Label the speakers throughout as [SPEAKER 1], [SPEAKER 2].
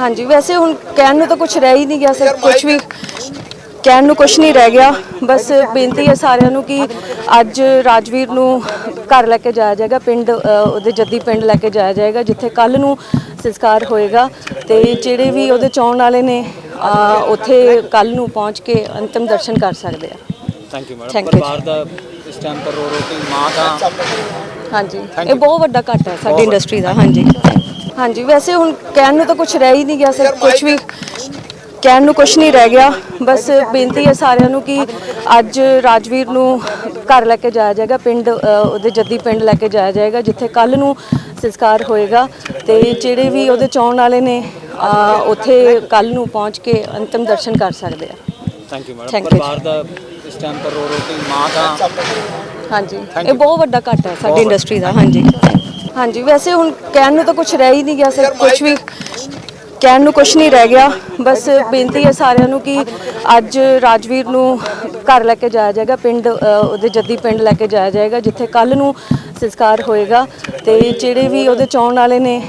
[SPEAKER 1] ਹਾਂਜੀ ਵੈਸੇ ਹੁਣ ਕਹਿਣ ਨੂੰ ਤਾਂ ਕੁਝ ਰਹਿ ਹੀ ਨਹੀਂ ਗਿਆ ਸਰ ਕੁਝ ਵੀ ਕਹਿਣ ਨੂੰ ਕੁਝ ਨਹੀਂ ਰਹਿ ਗਿਆ। ਬਸ ਬੇਨਤੀ ਹੈ ਸਾਰਿਆਂ ਨੂੰ ਕਿ ਅੱਜ ਰਾਜਵੀਰ ਨੂੰ ਘਰ ਲੈ ਕੇ ਜਾਇਆ ਜਾਏਗਾ ਪਿੰਡ ਉਹਦੇ ਜੱਦੀ ਪਿੰਡ ਲੈ ਕੇ ਜਾਇਆ ਜਾਏਗਾ ਜਿੱਥੇ ਕੱਲ ਨੂੰ ਸੰਸਕਾਰ ਹੋਏਗਾ। ਤੇ ਜਿਹੜੇ ਵੀ ਉਹਦੇ ਚਾਹਣ ਵਾਲੇ ਨੇ ਉੱਥੇ ਕੱਲ ਨੂੰ ਪਹੁੰਚ ਕੇ ਅੰਤਿਮ ਦਰਸ਼ਨ ਕਰ ਸਕਦੇ ਆ।
[SPEAKER 2] Thank you madam. ਪਰਿਵਾਰ ਦਾ ਇਸ ਟਾਈਮ ਪਰ ਰੋ ਰੋ ਕੇ ਮਾਂ ਦਾ
[SPEAKER 1] ਹਾਂਜੀ। ਇਹ. ਬਹੁਤ ਵੱਡਾ ਘਾਟਾ ਹੈ ਸਾਡੀ ਇੰਡਸਟਰੀ ਦਾ ਹਾਂਜੀ। ਹਾਂਜੀ ਵੈਸੇ ਹੁਣ ਕਹਿਣ ਨੂੰ ਤਾਂ ਕੁਝ ਰਹਿ ਹੀ ਨਹੀਂ ਗਿਆ ਸਰ ਕੁਝ ਵੀ ਕਹਿਣ ਨੂੰ ਕੁਝ ਨਹੀਂ ਰਹਿ ਗਿਆ ਬਸ ਬੇਨਤੀ ਹੈ ਸਾਰਿਆਂ ਨੂੰ ਕਿ ਅੱਜ ਰਾਜਵੀਰ ਨੂੰ ਘਰ ਲੈ ਕੇ ਜਾਇਆ ਜਾਏਗਾ ਪਿੰਡ ਉਹਦੇ ਜੱਦੀ ਪਿੰਡ ਲੈ ਕੇ ਜਾਇਆ ਜਾਏਗਾ ਜਿੱਥੇ ਕੱਲ ਨੂੰ ਸੰਸਕਾਰ ਹੋਏਗਾ ਤੇ ਜਿਹੜੇ ਵੀ ਉਹਦੇ ਚਾਹਣ ਵਾਲੇ ਨੇ ਉੱਥੇ ਕੱਲ ਨੂੰ ਪਹੁੰਚ ਕੇ ਅੰਤਿਮ ਦਰਸ਼ਨ ਕਰ ਸਕਦੇ ਆ
[SPEAKER 2] ਥੈਂਕ ਯੂ ਮੈਡਮ. ਪਰਿਵਾਰ ਦਾ ਇਸ ਟਾਈਮ ਪਰ ਰੋ ਰੋ ਕੇ ਮਾਂ ਦਾ
[SPEAKER 1] ਹਾਂਜੀ ਇਹ. ਬਹੁਤ ਵੱਡਾ ਘਾਟਾ ਹੈ ਸਾਡੀ ਇੰਡਸਟਰੀ ਦਾ ਹਾਂਜੀ ਹਾਂਜੀ ਵੈਸੇ ਹੁਣ ਕਹਿਣ ਨੂੰ ਤਾਂ ਕੁਝ ਰਹਿ ਹੀ ਨਹੀਂ ਗਿਆ ਸਰ ਕੁਝ ਵੀ ਕਹਿਣ ਨੂੰ ਕੁਝ ਨਹੀਂ ਰਹਿ ਗਿਆ। ਬਸ ਬੇਨਤੀ ਹੈ ਸਾਰਿਆਂ ਨੂੰ ਕਿ ਅੱਜ ਰਾਜਵੀਰ ਨੂੰ ਘਰ ਲੈ ਕੇ ਜਾਇਆ ਜਾਏਗਾ ਪਿੰਡ ਉਹਦੇ ਜੱਦੀ ਪਿੰਡ ਲੈ ਕੇ ਜਾਇਆ ਜਾਏਗਾ ਜਿੱਥੇ ਕੱਲ ਨੂੰ ਸੰਸਕਾਰ ਹੋਏਗਾ। ਤੇ ਜਿਹੜੇ ਵੀ ਉਹਦੇ ਚਾਹਣ ਵਾਲੇ ਨੇ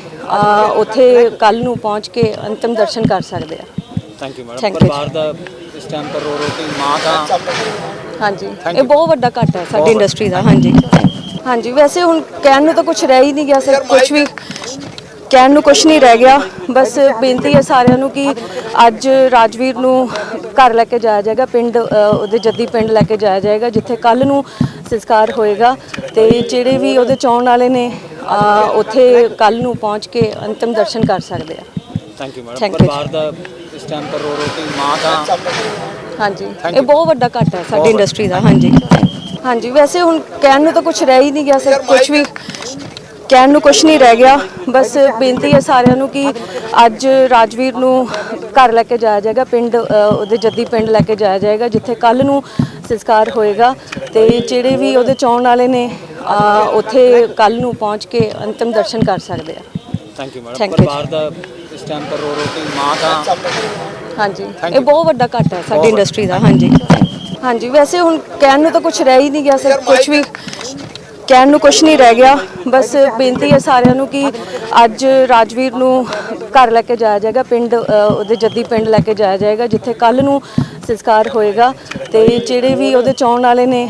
[SPEAKER 1] ਉੱਥੇ ਕੱਲ ਨੂੰ ਪਹੁੰਚ ਕੇ ਅੰਤਿਮ ਦਰਸ਼ਨ ਕਰ ਸਕਦੇ ਆ।
[SPEAKER 2] Thank you madam. ਪਰਿਵਾਰ ਦਾ ਇਸ ਟਾਈਮ ਪਰ ਰੋ ਰੋ ਕੇ ਮਾਂ ਦਾ
[SPEAKER 1] ਹਾਂਜੀ ਇਹ. ਬਹੁਤ ਵੱਡਾ ਘਾਟਾ ਹੈ ਸਾਡੀ ਇੰਡਸਟਰੀ ਦਾ ਹਾਂਜੀ। ਹਾਂਜੀ ਵੈਸੇ ਹੁਣ ਕਹਿਣ ਨੂੰ ਤਾਂ ਕੁਝ ਰਹਿ ਹੀ ਨਹੀਂ ਗਿਆ ਸਰ ਕੁਝ ਵੀ ਕਹਿਣ ਨੂੰ ਕੁਝ ਨਹੀਂ ਰਹਿ ਗਿਆ। ਬਸ ਬੇਨਤੀ ਹੈ ਸਾਰਿਆਂ ਨੂੰ ਕਿ ਅੱਜ ਰਾਜਵੀਰ ਨੂੰ ਘਰ ਲੈ ਕੇ ਜਾਇਆ ਜਾਏਗਾ ਪਿੰਡ ਉਹਦੇ ਜੱਦੀ ਪਿੰਡ ਲੈ ਕੇ ਜਾਇਆ ਜਾਏਗਾ ਜਿੱਥੇ ਕੱਲ ਨੂੰ ਸੰਸਕਾਰ ਹੋਏਗਾ। ਤੇ ਜਿਹੜੇ ਵੀ ਉਹਦੇ ਚਾਹਣ ਵਾਲੇ ਨੇ ਉੱਥੇ ਕੱਲ ਨੂੰ ਪਹੁੰਚ ਕੇ ਅੰਤਿਮ ਦਰਸ਼ਨ ਕਰ ਸਕਦੇ ਆ।
[SPEAKER 2] Thank you madam. ਪਰਿਵਾਰ ਦਾ ਇਸ ਟਾਈਮ ਪਰ ਰੋ ਰੋ ਕੇ ਮਾਂ ਦਾ
[SPEAKER 1] ਹਾਂਜੀ। ਇਹ. ਬਹੁਤ ਵੱਡਾ ਘਾਟਾ ਹੈ ਸਾਡੀ ਇੰਡਸਟਰੀ ਦਾ ਹਾਂਜੀ। ਹਾਂਜੀ ਵੈਸੇ ਹੁਣ ਕਹਿਣ ਨੂੰ ਤਾਂ ਕੁਝ ਰਹਿ ਹੀ ਨਹੀਂ ਗਿਆ ਸਰ ਕੁਝ ਵੀ ਕਹਿਣ ਨੂੰ ਕੁਝ ਨਹੀਂ ਰਹਿ ਗਿਆ। ਬਸ ਬੇਨਤੀ ਹੈ ਸਾਰਿਆਂ ਨੂੰ ਕਿ ਅੱਜ ਰਾਜਵੀਰ ਨੂੰ ਘਰ ਲੈ ਕੇ ਜਾਇਆ ਜਾਏਗਾ ਪਿੰਡ ਉਹਦੇ ਜੱਦੀ ਪਿੰਡ ਲੈ ਕੇ ਜਾਇਆ ਜਾਏਗਾ ਜਿੱਥੇ ਕੱਲ ਨੂੰ ਸੰਸਕਾਰ ਹੋਏਗਾ। ਤੇ ਜਿਹੜੇ ਵੀ ਉਹਦੇ ਚਾਹਣ ਵਾਲੇ ਨੇ ਉੱਥੇ ਕੱਲ ਨੂੰ ਪਹੁੰਚ ਕੇ ਅੰਤਿਮ ਦਰਸ਼ਨ ਕਰ ਸਕਦੇ ਆ।
[SPEAKER 2] Thank you madam. ਪਰਿਵਾਰ ਦਾ ਇਸ ਟਾਈਮ ਪਰ ਰੋ ਰੋ ਕੇ ਮਾਂ ਦਾ
[SPEAKER 1] ਹਾਂਜੀ। ਇਹ. ਬਹੁਤ ਵੱਡਾ ਘਾਟਾ ਹੈ ਸਾਡੀ ਇੰਡਸਟਰੀ ਦਾ ਹਾਂਜੀ। ਹਾਂਜੀ ਵੈਸੇ ਹੁਣ ਕਹਿਣ ਨੂੰ ਤਾਂ ਕੁਝ ਰਹਿ ਹੀ ਨਹੀਂ ਗਿਆ ਸਰ ਕੁਝ ਵੀ ਕਹਿਣ ਨੂੰ ਕੁਝ ਨਹੀਂ ਰਹਿ ਗਿਆ। ਬਸ ਬੇਨਤੀ ਹੈ ਸਾਰਿਆਂ ਨੂੰ ਕਿ ਅੱਜ ਰਾਜਵੀਰ ਨੂੰ ਘਰ ਲੈ ਕੇ ਜਾਇਆ ਜਾਏਗਾ ਪਿੰਡ ਉਹਦੇ ਜੱਦੀ ਪਿੰਡ ਲੈ ਕੇ ਜਾਇਆ ਜਾਏਗਾ ਜਿੱਥੇ ਕੱਲ ਨੂੰ ਸੰਸਕਾਰ ਹੋਏਗਾ। ਤੇ ਜਿਹੜੇ ਵੀ ਉਹਦੇ ਚਾਹਣ ਵਾਲੇ ਨੇ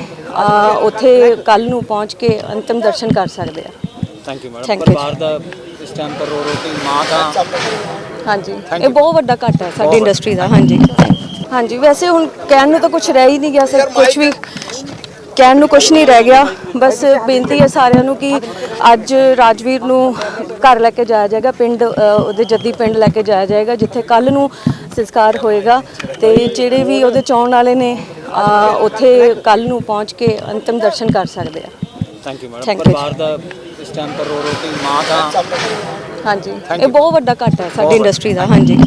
[SPEAKER 1] ਉੱਥੇ ਕੱਲ ਨੂੰ ਪਹੁੰਚ ਕੇ ਅੰਤਿਮ ਦਰਸ਼ਨ ਕਰ ਸਕਦੇ ਆ।
[SPEAKER 2] Thank you madam. ਪਰਿਵਾਰ ਦਾ ਇਸ ਟਾਈਮ ਪਰ ਰੋ ਰੋ ਕੇ ਮਾਂ ਦਾ
[SPEAKER 1] ਹਾਂਜੀ ਇਹ. ਬਹੁਤ ਵੱਡਾ ਘਾਟਾ ਹੈ ਸਾਡੀ ਇੰਡਸਟਰੀ ਦਾ ਹਾਂਜੀ। ਹਾਂਜੀ ਵੈਸੇ ਹੁਣ ਕਹਿਣ ਨੂੰ ਤਾਂ ਕੁਝ ਰਹਿ ਹੀ ਨਹੀਂ ਗਿਆ ਸਰ ਕੁਝ ਵੀ ਕਹਿਣ ਨੂੰ ਕੁਝ ਨਹੀਂ ਰਹਿ ਗਿਆ। ਬਸ ਬੇਨਤੀ ਹੈ ਸਾਰਿਆਂ ਨੂੰ ਕਿ ਅੱਜ ਰਾਜਵੀਰ ਨੂੰ ਘਰ ਲੈ ਕੇ ਜਾਇਆ ਜਾਏਗਾ ਪਿੰਡ ਉਹਦੇ ਜੱਦੀ ਪਿੰਡ ਲੈ ਕੇ ਜਾਇਆ ਜਾਏਗਾ ਜਿੱਥੇ ਕੱਲ ਨੂੰ ਸੰਸਕਾਰ ਹੋਏਗਾ। ਤੇ ਜਿਹੜੇ ਵੀ ਉਹਦੇ ਚਾਹਣ ਵਾਲੇ ਨੇ ਉੱਥੇ ਕੱਲ ਨੂੰ ਪਹੁੰਚ ਕੇ ਅੰਤਿਮ ਦਰਸ਼ਨ ਕਰ ਸਕਦੇ ਆ।
[SPEAKER 2] Thank you madam
[SPEAKER 1] Thank you.
[SPEAKER 2] ਪਰਿਵਾਰ ਦਾ ਇਸ ਟਾਈਮ ਪਰ ਰੋ ਰੋ ਕੇ ਮਾਂ ਦਾ
[SPEAKER 1] ਹਾਂਜੀ ਇਹ. ਬਹੁਤ ਵੱਡਾ ਘਾਟਾ ਹੈ ਸਾਡੀ ਇੰਡਸਟਰੀ ਦਾ ਹਾਂਜੀ।